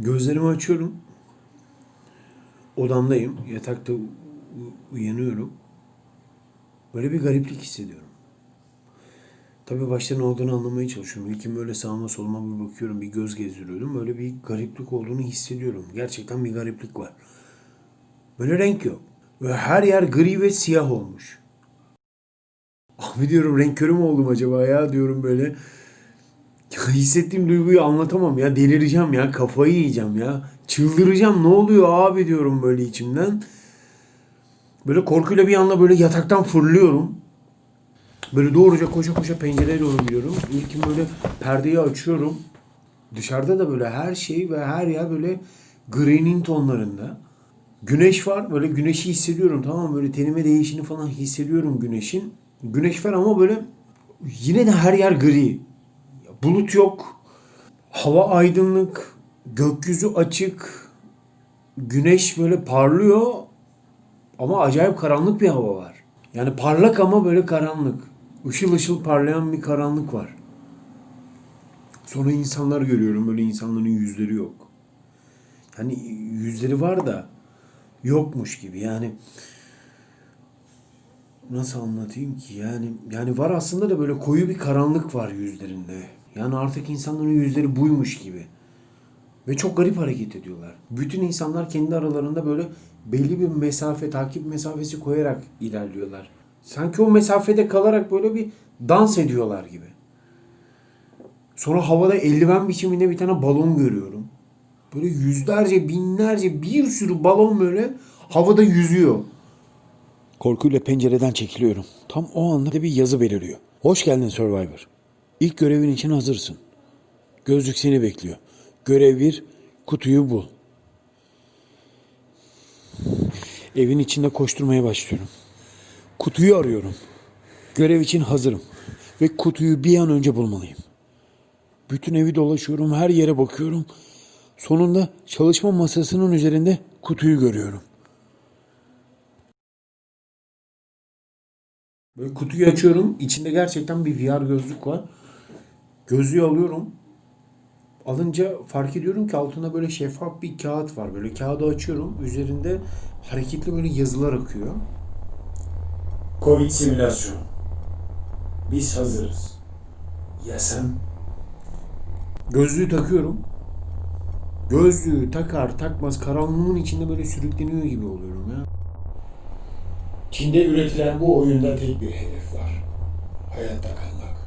Gözlerimi açıyorum. Odamdayım. Yatakta uyanıyorum. Böyle bir gariplik hissediyorum. Tabii başta ne olduğunu anlamaya çalışıyorum. İlkin böyle sağıma soluma bir bakıyorum, bir göz gezdiriyordum. Böyle bir gariplik olduğunu hissediyorum. Gerçekten bir gariplik var. Böyle renk yok. Ve her yer gri ve siyah olmuş. Abi diyorum renk körü mü oldum acaba ya diyorum böyle. Hissettiğim duyguyu anlatamam ya. Delireceğim ya. Kafayı yiyeceğim ya. Çıldıracağım. Ne oluyor abi diyorum böyle içimden. Böyle korkuyla bir anda böyle yataktan fırlıyorum. Böyle doğruca koşa koşa pencereye doğru gidiyorum. İlkin böyle perdeyi açıyorum. Dışarıda da böyle her şey ve her yer böyle gri'nin tonlarında. Güneş var. Böyle güneşi hissediyorum tamam? Böyle tenime değişini falan hissediyorum güneşin. Güneş var ama böyle yine de her yer gri. Bulut yok. Hava aydınlık. Gökyüzü açık. Güneş böyle parlıyor. Ama acayip karanlık bir hava var. Yani parlak ama böyle karanlık. Işıl ışıl parlayan bir karanlık var. Sonra insanlar görüyorum. Böyle insanların yüzleri yok. Yani yüzleri var da yokmuş gibi. Yani nasıl anlatayım ki? Yani yani var aslında da böyle koyu bir karanlık var yüzlerinde. Yani artık insanların yüzleri buymuş gibi. Ve çok garip hareket ediyorlar. Bütün insanlar kendi aralarında böyle belli bir mesafe, takip mesafesi koyarak ilerliyorlar. Sanki o mesafede kalarak böyle bir dans ediyorlar gibi. Sonra havada eldiven biçiminde bir tane balon görüyorum. Böyle yüzlerce, binlerce, bir sürü balon böyle havada yüzüyor. Korkuyla pencereden çekiliyorum. Tam o anda bir yazı beliriyor. Hoş geldin Survivor. İlk görevin için hazırsın. Gözlük seni bekliyor. Görev 1, kutuyu bul. Evin içinde koşturmaya başlıyorum. Kutuyu arıyorum. Görev için hazırım. Ve kutuyu bir an önce bulmalıyım. Bütün evi dolaşıyorum, her yere bakıyorum. Sonunda çalışma masasının üzerinde kutuyu görüyorum. Böyle kutuyu açıyorum. İçinde gerçekten bir VR gözlük var. Gözlüğü alıyorum. Alınca fark ediyorum ki altında böyle şeffaf bir kağıt var. Böyle kağıdı açıyorum. Üzerinde hareketli böyle yazılar akıyor. Covid simülasyon. Biz hazırız. Ya sen? Gözlüğü takıyorum. Gözlüğü takar takmaz karanlığın içinde böyle sürükleniyor gibi oluyorum ya. Çin'de üretilen bu oyunda tek bir hedef var. Hayatta kalmak.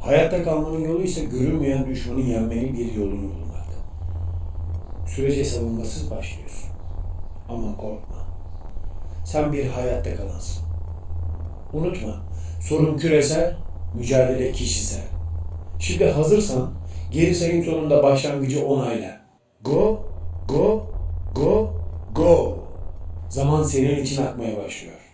Hayatta kalmanın yolu ise görünmeyen düşmanı yenmenin bir yolunu bulmak. Sürece savunmasız başlıyorsun. Ama korkma. Sen bir hayatta kalansın. Unutma, sorun küresel, mücadele kişisel. Şimdi hazırsan geri sayım sonunda başlangıcı onayla. Go, go, go, go. Zaman senin için akmaya başlıyor.